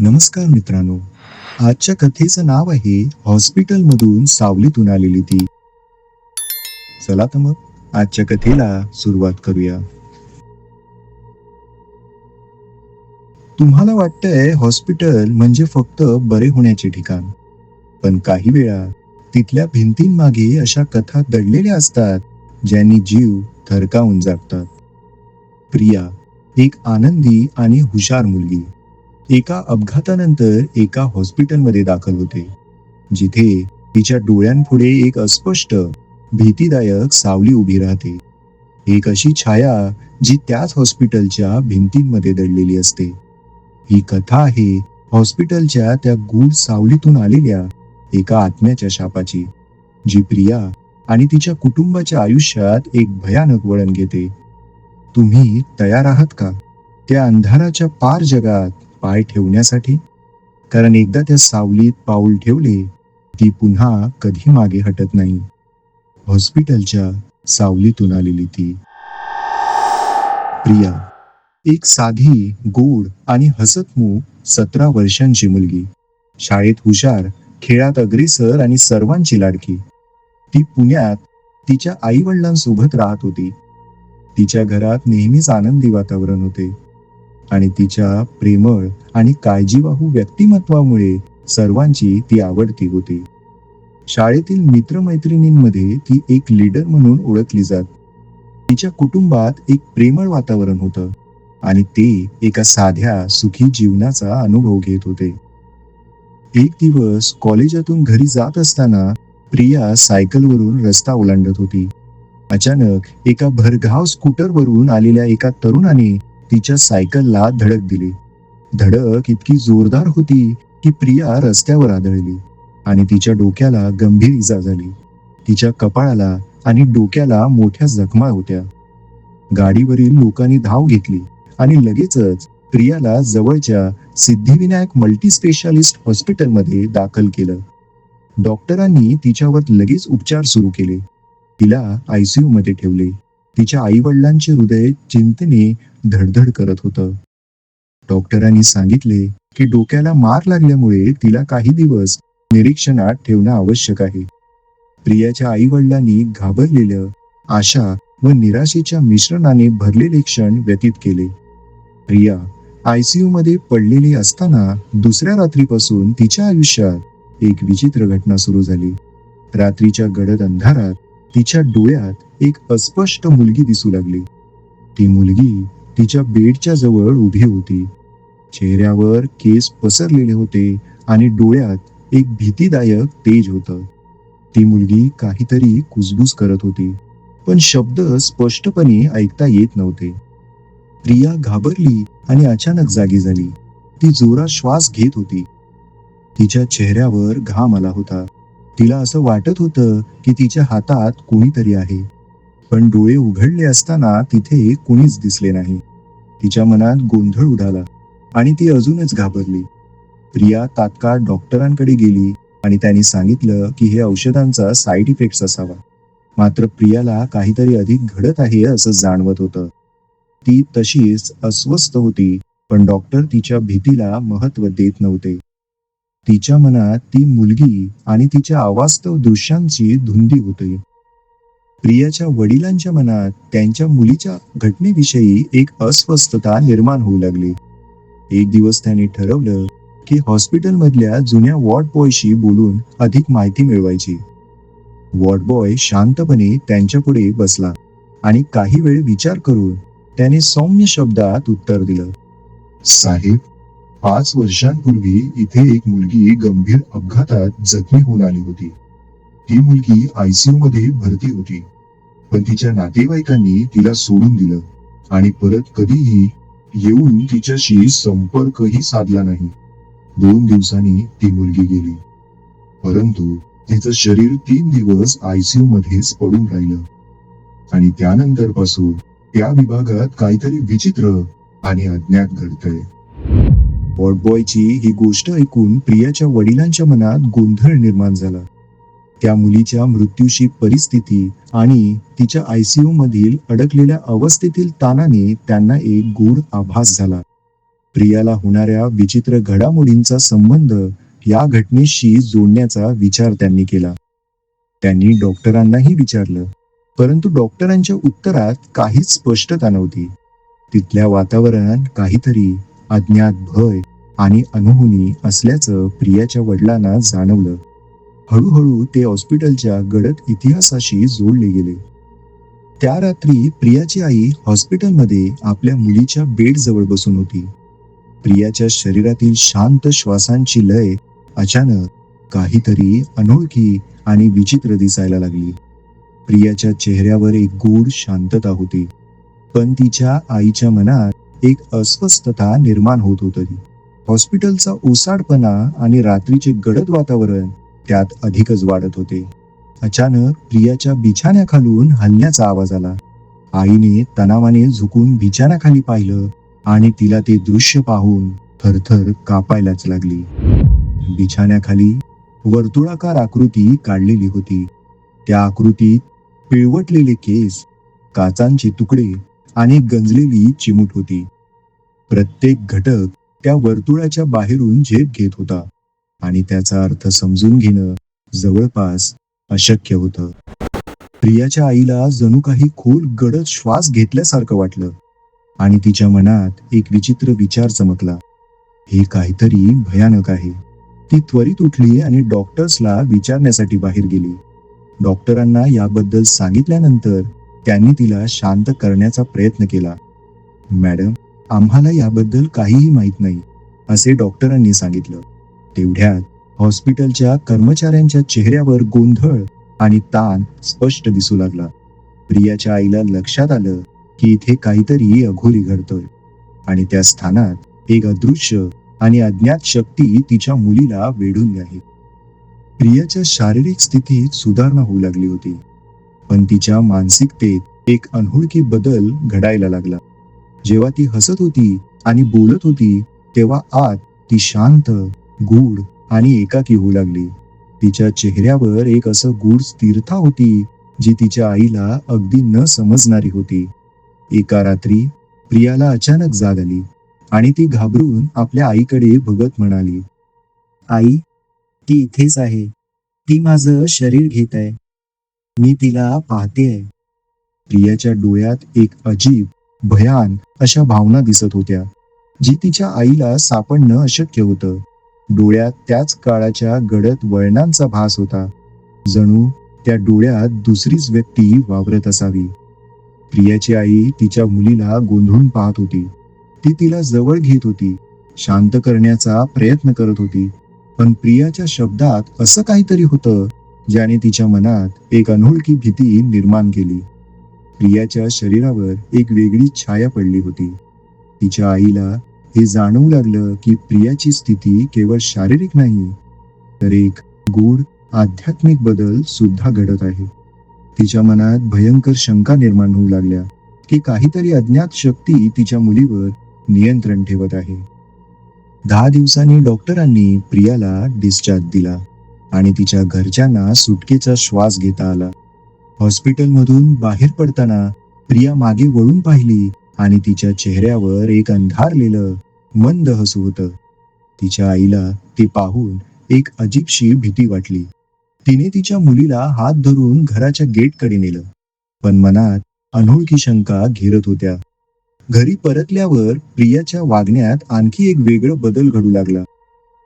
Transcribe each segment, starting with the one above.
नमस्कार मित्रांनो. आजच्या कथेचं नाव आहे हॉस्पिटल मधून सावलीतून आलेली ती. चला तर मग आजच्या कथेला सुरुवात करूया. तुम्हाला वाटतंय हॉस्पिटल म्हणजे फक्त बरे होण्याचे ठिकाण. पण काही वेळा तिथल्या भिंतींमागे अशा कथा दडलेल्या असतात ज्यांनी जीव थरकावून जागतात. प्रिया एक आनंदी आणि हुशार मुलगी. एका अपघातानंतर एका हॉस्पिटलमध्ये दाखल होते जिथे तिच्या डोळ्यांपुढे एक अस्पष्ट भीतीदायक सावली उभी राहते. एक अशी छाया जी त्याच हॉस्पिटलच्या भिंतींमध्ये दडलेली असते. ही कथा आहे हॉस्पिटलच्या त्या गूढ सावलीतून आलेल्या एका आत्म्याच्या शापाची जी प्रिया आणि तिच्या कुटुंबाच्या आयुष्यात एक भयानक वळण घेते. तुम्ही तयार आहात का? त्या अंधाराच्या पार जगात पाय ठेवण्यासाठी? कारण एकदा त्या सावलीत पाऊल ठेवले ती पुन्हा कधी मागे हटत नाही. हॉस्पिटलच्या सावलीतून आलेली ती. प्रिया एक साधी गोड आणि हसतमुख सतरा वर्षांची मुलगी. शाळेत हुशार खेळात अग्रेसर आणि सर्वांची लाडकी. ती पुण्यात तिच्या आई वडिलांसोबत राहत होती. तिच्या घरात नेहमीच आनंदी वातावरण होते. आणि तिच्या प्रेमळ आणि काळजीवाहू व्यक्तिमत्वामुळे सर्वांची ती आवडती होती. शाळेतील मित्रमैत्रिणींमध्ये ती एक लीडर म्हणून ओळखली जात. तिच्या कुटुंबात एक प्रेमळ वातावरण होतं आणि ते एका साध्या सुखी जीवनाचा अनुभव घेत होते. एक दिवस कॉलेजातून घरी जात असताना प्रिया सायकलवरून रस्ता ओलांडत होती. अचानक एका भरघाव स्कूटरवरून आलेल्या एका तरुणाने तिच्या सायकलला धडक दिली. धडक इतकी जोरदार होती की प्रिया रस्त्यावर आदळली आणि तिच्या डोक्याला गंभीर इजा झाली. तिच्या कपाळाला आणि डोक्याला मोठ्या जखमा होत्या. गाडीवरील लोकांनी धाव घेतली आणि लगेचच प्रियाला जवळच्या सिद्धिविनायक मल्टी स्पेशालिस्ट हॉस्पिटलमध्ये दाखल केलं. डॉक्टरांनी तिच्यावर लगेच उपचार सुरू केले. तिला आयसीयू मध्ये ठेवले. तिच्या आई वडिलांचे हृदय चिंतेने धडधड करत होतं. डॉक्टरांनी सांगितले की डोक्याला मार लागल्यामुळे तिला काही दिवस निरीक्षणात ठेवणं आवश्यक आहे. प्रियाच्या आई वडिलांनी घाबरलेलं आशा व निराशेच्या मिश्रणाने भरलेले क्षण व्यतीत केले. प्रिया आयसीयू मध्ये पडलेली असताना दुसऱ्या रात्रीपासून तिच्या आयुष्यात एक विचित्र घटना सुरू झाली. रात्रीच्या गडद अंधारात तिच्या डोळ्यात एक अस्पष्ट मुलगी दिसू लागली. ती मुलगी तिच्या बेडच्या जवळ उभी होती. चेहऱ्यावर केस पसरलेले होते आणि डोळ्यात एक भीतीदायक तेज होत. ती मुलगी काहीतरी कुजबूज करत होती पण शब्द स्पष्टपणे ऐकता येत नव्हते. प्रिया घाबरली आणि अचानक जागी झाली. ती जोरात श्वास घेत होती. तिच्या चेहऱ्यावर घाम आला होता. तिला असं वाटत होतं की तिच्या हातात कोणीतरी आहे. पण डोळे उघडले असताना तिथे कुणीच दिसले नाही. तिच्या मनात गोंधळ उडाला आणि ती अजूनच घाबरली. प्रिया तात्काळ डॉक्टरांकडे गेली आणि त्यांनी सांगितलं की हे औषधांचा साईड इफेक्ट्स असावा. मात्र प्रियाला काहीतरी अधिक घडत आहे असं जाणवत होतं. ती तशीच अस्वस्थ होती पण डॉक्टर तिच्या भीतीला महत्त्व देत नव्हते. तिच्या मनात ती मुलगी आणि तिच्या अवास्तव दृश्यांची धुंदी होती. प्रियाच्या वडिलांच्या मनात त्यांच्या मुलीच्या घटनेविषयी एक अस्वस्थता निर्माण होऊ लागली. एक दिवस त्याने ठरवलं की हॉस्पिटल मधल्या जुन्या वॉर्ड बॉयशी बोलून अधिक माहिती मिळवायची. वॉर्ड बॉय शांतपणे त्यांच्या पुढे बसला आणि काही वेळ विचार करून त्याने सौम्य शब्दात उत्तर दिलं. साहेब पाच वर्षांपूर्वी इथे एक मुलगी गंभीर अपघातात जखमी होऊन आली होती. ती मुलगी आयसीयू मध्ये भरती होती. पण तिच्या नातेवाईकांनी तिला सोडून दिलं आणि परत कधीही येऊन तिच्याशी संपर्कही साधला नाही. दोन दिवसांनी ती मुलगी गेली. परंतु तिचं शरीर तीन दिवस आयसीयू मध्येच पडून राहिलं. आणि त्यानंतरपासून त्या विभागात काहीतरी विचित्र आणि अज्ञात घडतंय. बॉयची ही गोष्ट ऐकून प्रियाच्या वडिलांच्या मनात गोंधळ निर्माण झाला. त्या मुलीच्या मृत्यूशी परिस्थिती आणि तिच्या आयसीयू मधील अडकलेल्या अवस्थेतील ताणाने त्यांना एक गूढ आभास झाला. प्रियाला होणाऱ्या विचित्र घडामोडींचा संबंध या घटनेशी जोडण्याचा विचार त्यांनी केला. त्यांनी डॉक्टरांनाही विचारलं परंतु डॉक्टरांच्या उत्तरात काहीच स्पष्टता नव्हती. तिथल्या वातावरणात काहीतरी अज्ञात भय आणि अनहोनी असल्याचं प्रियाच्या वडिलांना जाणवलं. हळूहळू ते हॉस्पिटलच्या गडद इतिहासाशी जोडले गेले. त्या रात्री प्रियाची आई हॉस्पिटलमध्ये आपल्या मुलीच्या बेड जवळ बसून होती. प्रियाच्या शरीरातील शांत श्वासांची लय अचानक काहीतरी अनोळखी आणि विचित्र दिसायला लागली. प्रियाच्या चेहऱ्यावर एक गूढ शांतता होती. पण तिच्या आईच्या मनात एक अस्वस्थता निर्माण होत होती हॉस्पिटलचा ओसाडपणा आणि रात्रीचे गडद वातावरण त्यात अधिकच वाढत होते. अचानक प्रियाच्या बिछाण्याखालून हलण्याचा आवाज आला. आईने तणावाने झुकून बिछाण्याखाली पाहिलं आणि तिला ते दृश्य पाहून थरथर कापायलाच लागली. बिछाण्याखाली वर्तुळाकार आकृती काढलेली होती. त्या आकृतीत पिळवटलेले केस काचांचे तुकडे आणि गंजलेली चिमूट होती. प्रत्येक घटक त्या वर्तुळाच्या बाहेरून झेप घेत होता आणि त्याचा अर्थ समजून घेणं जवळपास अशक्य होतं. प्रियाच्या आईला जणू काही खोल गडद श्वास घेतल्यासारखं वाटलं आणि तिच्या मनात एक विचित्र विचार चमकला. हे काहीतरी भयानक आहे. ती त्वरित उठली आणि डॉक्टर्सला विचारण्यासाठी बाहेर गेली. डॉक्टरांना याबद्दल सांगितल्यानंतर त्यांनी तिला शांत करण्याचा प्रयत्न केला. मॅडम आम्हाला याबद्दल काहीही माहीत नाही असे डॉक्टरांनी सांगितलं. तेवढ्यात हॉस्पिटलच्या कर्मचाऱ्यांच्या चेहऱ्यावर गोंधळ आणि ताण स्पष्ट दिसू लागला. प्रियाच्या आईला लक्षात आलं की इथे काहीतरी अघोरी घडतोय आणि त्या स्थानात एक अदृश्य आणि अज्ञात शक्ती तिच्या मुलीला वेढून आहे प्रियाच्या शारीरिक स्थितीत सुधारणा होऊ लागली होती. पण तिच्या मानसिकतेत एक अनोळखी बदल घडायला लागला. जेव्हा ती हसत होती आणि बोलत होती तेव्हा आत ती शांत गूढ आणि एकाकी होऊ लागली. तिच्या चेहऱ्यावर एक असं गूढ स्थिरता होती जी तिच्या आईला अगदी न समजणारी होती. एका रात्री प्रियाला अचानक जाग आली आणि ती घाबरून आपल्या आईकडे बघत म्हणाली आई ती इथेच आहे. ती माझं शरीर घेत आहे. मी तिला पाहते प्रियाच्या डोळ्यात एक अजीब भयान अशा भावना दिसत होत्या जी तिच्या आईला सापडणं अशक्य होतं. डोळ्यात त्याच काळाच्या गडद वळणांचा भास होता. जणू त्या डोळ्यात दुसरीच व्यक्ती वावरत असावी. प्रियाची आई तिच्या मुलीला गोंधळून पाहत होती. ती तिला जवळ घेत होती शांत करण्याचा प्रयत्न करत होती. पण प्रियाच्या शब्दात असं काहीतरी होतं ज्याने तिच्या मनात एक अनोळखी भीती निर्माण केली. प्रियाच्या शरीरावर एक वेगळी छाया पडली होती. तिच्या आईला हे जाणवू लागलं की प्रियाची स्थिती केवळ शारीरिक नाही तर एक गूढ आध्यात्मिक बदल सुद्धा घडत आहे. तिच्या मनात भयंकर शंका निर्माण होऊ लागल्या की काहीतरी अज्ञात शक्ती तिच्या मुलीवर नियंत्रण ठेवत आहे. दहा दिवसांनी डॉक्टरांनी प्रियाला डिस्चार्ज दिला. आणि तिच्या घरच्यांना सुटकेचा श्वास घेता आला. हॉस्पिटलमधून बाहेर पडताना प्रिया मागे वळून पाहिली आणि तिच्या चेहऱ्यावर एक अंधारलेलं मंद हसू होतं. तिच्या आईला ते पाहून एक अजीबशी भीती वाटली. तिने तिच्या मुलीला हात धरून घराच्या गेटकडे नेलं. पण मनात अनोळखी शंका घेरत होत्या. घरी परतल्यावर प्रियाच्या वागण्यात आणखी एक वेगळं बदल घडू लागला.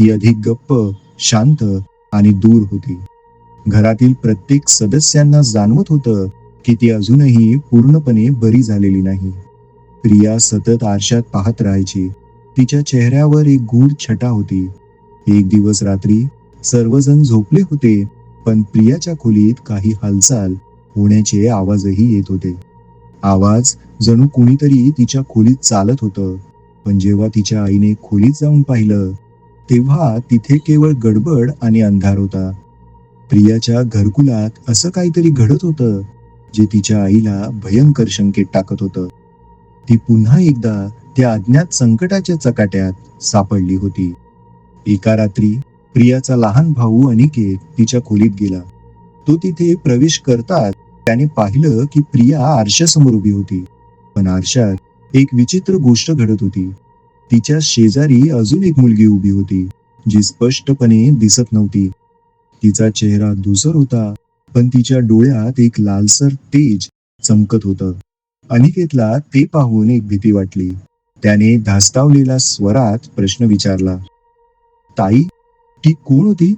ती अधिक गप्प शांत आणि दूर होती. घरातील प्रत्येक सदस्यांना जाणवत होतं की ती अजूनही पूर्णपणे बरी झालेली नाही. प्रिया सतत आरशात पाहत राहायची. तिच्या चेहऱ्यावर एक गूढ छटा होती. एक दिवस रात्री सर्वजण झोपले होते पण प्रियाच्या खोलीत काही हालचाल होण्याचे आवाजही येत होते. आवाज जणू कुणीतरी तिच्या खोलीत चालत होतं. पण जेव्हा तिच्या आईने खोलीत जाऊन पाहिलं तेव्हा तिथे केवळ गडबड आणि अंधार होता. प्रियाच्या घरकुलात असं काहीतरी घडत होतं जे तिच्या आईला भयंकर शंकेत टाकत होतं. ती पुन्हा एकदा त्या अज्ञात संकटाच्या चकाट्यात सापडली होती. एका रात्री प्रियाचा लहान भाऊ अनिकेत तिच्या खोलीत गेला. तो तिथे प्रवेश करतात त्याने पाहिलं की प्रिया आरशासमोर उभी होती. पण आरशात एक विचित्र गोष्ट घडत होती. तिच्या शेजारी अजून एक मुलगी उभी होती जी स्पष्टपणे दिसत नव्हती. तिचा चेहरा धुसर होता पण तिच्या डोळ्यात एक लालसर तेज चमकत होतं. अनिकेतला ते पाहून एक भीती वाटली. त्याने धास्तावलेला स्वरात प्रश्न विचारला. ताई ती कोण होती?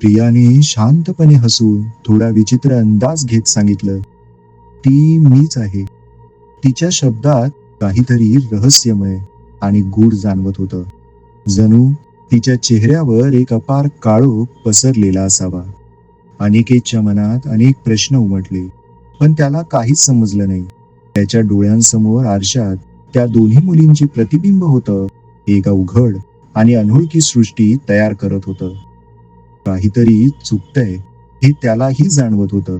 प्रियाने शांतपणे हसून थोडा विचित्र अंदाज घेत सांगितलं. ती मीच आहे. तिच्या शब्दात काहीतरी रहस्यमय आणि गूढ जाणवत होतं. जणू तिच्या चेहऱ्यावर एक अपार काळो पसरलेला असावा. अनिकेतच्या मनात अनेक प्रश्न उमटले पण त्याला काहीच समजलं नाही. त्याच्या डोळ्यांसमोर आरशात त्या दोन्ही मुलींचे प्रतिबिंब होतं एक अवघड आणि अनोळखी सृष्टी तयार करत होतं. काहीतरी चुकतंय हे त्यालाही जाणवत होतं.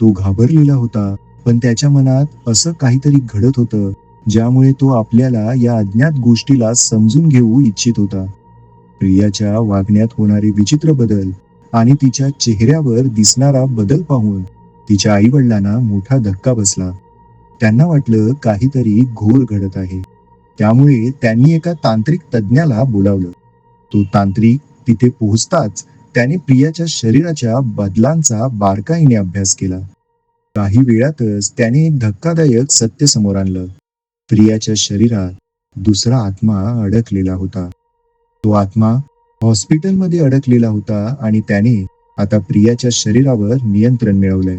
तो घाबरलेला होता पण त्याच्या मनात असं काहीतरी घडत होतं ज्यामुळे तो आपल्याला या अज्ञात गोष्टीला समजून घेऊ इच्छित होता. प्रियाच्या वागण्यात होणारे विचित्र बदल आणि तिच्या चेहऱ्यावर दिसणारा बदल पाहून तिच्या आई वडिलांना मोठा धक्का बसला. त्यांना वाटलं काहीतरी घोर घडत आहे. त्यामुळे त्यांनी एका तांत्रिक तज्ज्ञाला बोलावलं. तो तांत्रिक तिथे पोहोचताच त्याने प्रियाच्या शरीराच्या बदलांचा बारकाईने अभ्यास केला. काही वेळातच त्याने एक धक्कादायक सत्य समोर आणलं. प्रियाच्या शरीरात दुसरा आत्मा अडकलेला होता. तो आत्मा हॉस्पिटलमध्ये अडकलेला होता आणि त्याने आता प्रियाच्या शरीरावर नियंत्रण मिळवलंय.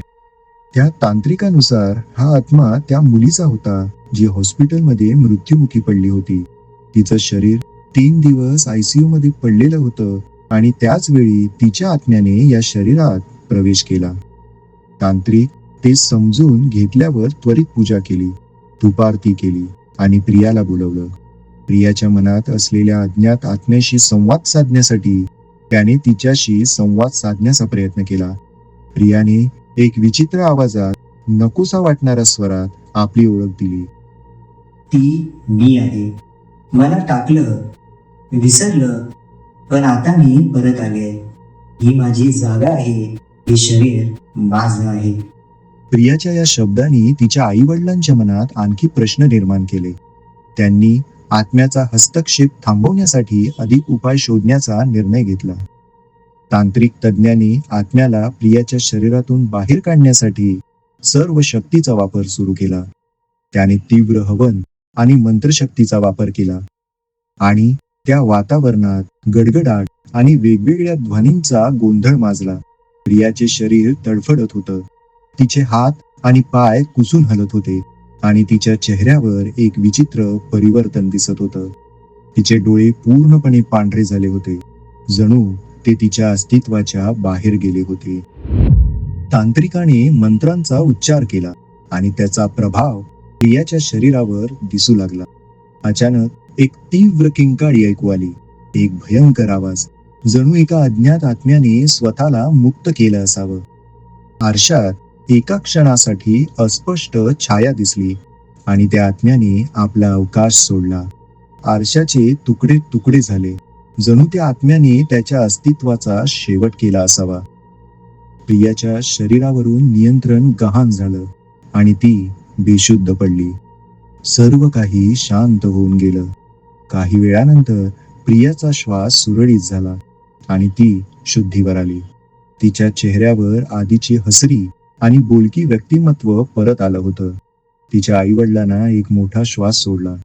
त्या तांत्रिकानुसार हा आत्मा त्या मुलीचा होता जी हॉस्पिटलमध्ये मृत्युमुखी पडली होती. तिचं शरीर तीन दिवस आयसीयू मध्ये पडलेलं होतं आणि त्याच वेळी तिच्या आत्म्याने या शरीरात प्रवेश केला. तांत्रिक ते समजून घेतल्यावर त्वरित पूजा केली. तुपारती केली आणि प्रियाला बोलवलं. प्रियाच्या मनात असलेल्या अज्ञात आत्म्याशी संवाद साधण्यासाठी त्याने तिच्याशी संवाद साधण्याचा प्रयत्न केला. प्रियाने एक विचित्र आवाजात नकोसा वाटणाऱ्या स्वरात आपली ओळख दिली. ती मी आहे. मला टाकलं विसरलं पण आता मी परत आले ही माझी जागा आहे हे शरीर माझं आहे. प्रियाच्या या शब्दांनी तिच्या आई वडिलांच्या मनात आणखी प्रश्न निर्माण केले. त्यांनी आत्म्याचा हस्तक्षेप थांबवण्यासाठी अधिक उपाय शोधण्याचा निर्णय घेतला. तांत्रिक तज्ज्ञांनी आत्म्याला प्रियाच्या शरीरातून बाहेर काढण्यासाठी सर्व शक्तीचा वापर सुरू केला. त्याने तीव्र हवन आणि मंत्रशक्तीचा वापर केला. आणि त्या वातावरणात गडगडाट आणि वेगवेगळ्या ध्वनींचा गोंधळ माजला. प्रियाचे शरीर तडफडत होतं. तिचे हात आणि पाय कुसून हलत होते आणि तिच्या चेहऱ्यावर एक विचित्र परिवर्तन दिसत होतं. तिचे डोळे पूर्णपणे पांढरे झाले होते. जणू ते तिच्या अस्तित्वाच्या बाहेर गेले होते. तांत्रिकाने मंत्रांचा उच्चार केला आणि त्याचा प्रभाव प्रियाच्या शरीरावर दिसू लागला. अचानक एक तीव्र किंकाळी ऐकू आली. एक भयंकर आवाज. जणू एका अज्ञात आत्म्याने स्वतःला मुक्त केलं असावं. आरशात एका क्षणासाठी अस्पष्ट छाया दिसली आणि त्या आत्म्याने आपला अवकाश सोडला. आरशाचे तुकडे तुकडे झाले. जणू त्या आत्म्याने त्याच्या अस्तित्वाचा शेवट केला असावा. प्रियाच्या शरीरावरून नियंत्रण गहाण झालं आणि ती बेशुद्ध पडली. सर्व काही शांत होऊन गेलं. काही वेळानंतर प्रियाचा श्वास सुरळीत झाला आणि ती शुद्धीवर आली. तिच्या चेहऱ्यावर आधीची हसरी आणि बोलकी व्यक्तिमत्व परत आलं होतं. तिच्या आई वडिलांना एक मोठा श्वास सोडला.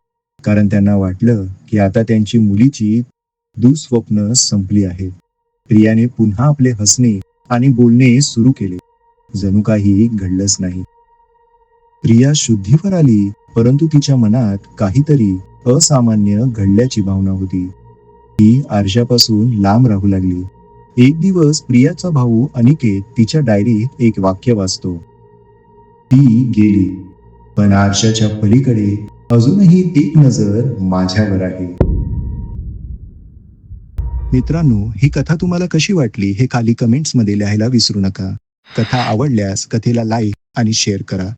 कारण त्यांना वाटलं की आता त्यांची मुलीची दुःस्वप्न संपली आहेत. प्रियाने पुन्हा आपले हसणे आणि बोलणे सुरू केले. जणू काही घडलंच नाही. प्रिया शुद्धीवर आली परंतु तिच्या मनात काहीतरी असामान्य घडल्याची भावना होती. ती आरशापासून लांब राहू लागली. एक दिवस प्रियाचा भाऊ अनिकेत तिच्या डायरीत एक वाक्य वाचतो. ती गेली. पण आरशाच्या पलीकडे अजूनही एक नजर माझ्यावर आहे. मित्रांनो ही कथा तुम्हाला कशी वाटली हे खाली कमेंट्समध्ये लिहायला विसरू नका. कथा आवडल्यास कथेला लाईक आणि शेअर करा.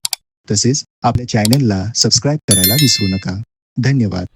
तसेच आपल्या चॅनलला सबस्क्राईब करायला विसरू नका. धन्यवाद.